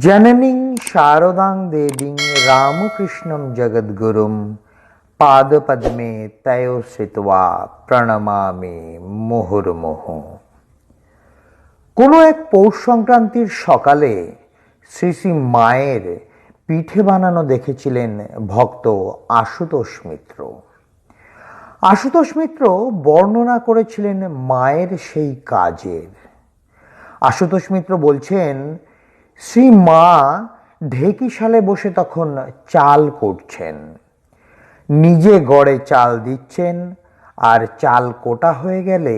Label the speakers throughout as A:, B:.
A: জননীং শারদাং দেবীং রামকৃষ্ণম জগদ্গুরুম পাদপদ্মে তয় শ্রিত্বা প্রণমামি মুহুর্মুহ কোনো এক পৌষ সংক্রান্তির সকালে শ্রী শ্রী মায়ের পিঠে বানানো দেখেছিলেন ভক্ত আশুতোষ মিত্র। আশুতোষ মিত্র বর্ণনা করেছিলেন মায়ের সেই কাজের। আশুতোষ মিত্র বলছেন শ্রী মা ঢেকিশালে বসে তখন চাল করছেন। নিজে গড়ে চাল দিচ্ছেন আর চাল কোটা হয়ে গেলে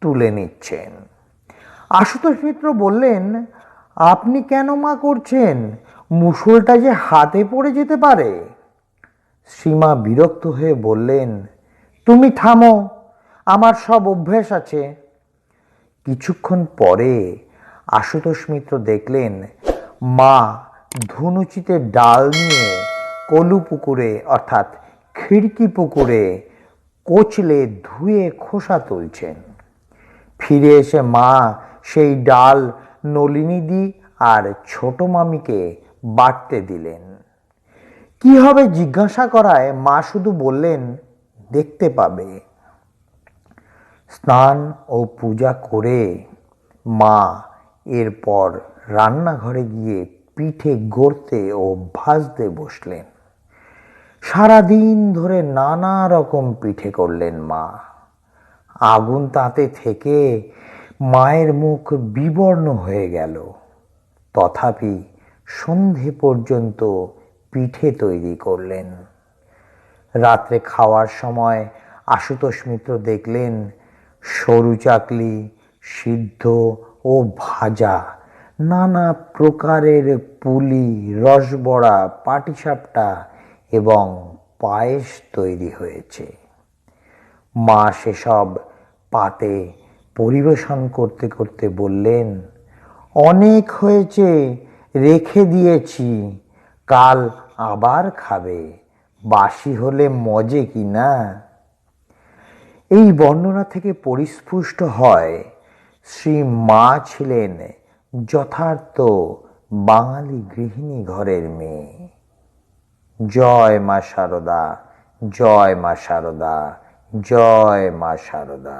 A: তুলে নিচ্ছেন। আশুতোষ মিত্র বললেন, আপনি কেন মা করছেন? মুসলটা যে হাতে পড়ে যেতে পারে? শ্রীমা বিরক্ত হয়ে বললেন, তুমি থামো, আমার সব অভ্যেস আছে। কিছুক্ষণ পরে আশুতোষ মিত্র দেখলেন, মা ধুনুচিতে ডাল নিয়ে কলু পুকুরে, অর্থাৎ খিড়কি পুকুরে কোচলে ধুয়ে খোসা তুলছেন। ফিরে এসে মা সেই ডাল নলিনীদি আর ছোট মামিকে বাটতে দিলেন। কি হবে জিজ্ঞাসা করায় মা শুধু বললেন, দেখতে পাবে। স্নান ও পূজা করে মা এরপর রান্নাঘরে গিয়ে পিঠে গড়তে ও ভাজতে বসলেন। সারাদিন ধরে নানা রকম পিঠে করলেন মা। আগুন তাতে থেকে মায়ের মুখ বিবর্ণ হয়ে গেল। তথাপি সন্ধে পর্যন্ত পিঠে তৈরি করলেন। রাত্রে খাওয়ার সময় আশুতোষ মিত্র দেখলেন, সরু চাকলি, সিদ্ধ ও ভাজা, নানা প্রকারের পুলি, রসবড়া, পাটিসাপটা এবং পায়েস তৈরি হয়েছে। মা সেসব পাতে পরিবেশন করতে করতে বললেন, অনেক হয়েছে, রেখে দিয়েছি, কাল আবার খাবে, বাসি হলে মজে কি না? এই বর্ণনা থেকে পরিস্ফুষ্ট হয় শ্রী মা ছিলেন যথার্থ বাঙালি গৃহিণী ঘরের মেয়ে। জয় মা শারদা জয় মা শারদা জয় মা শারদা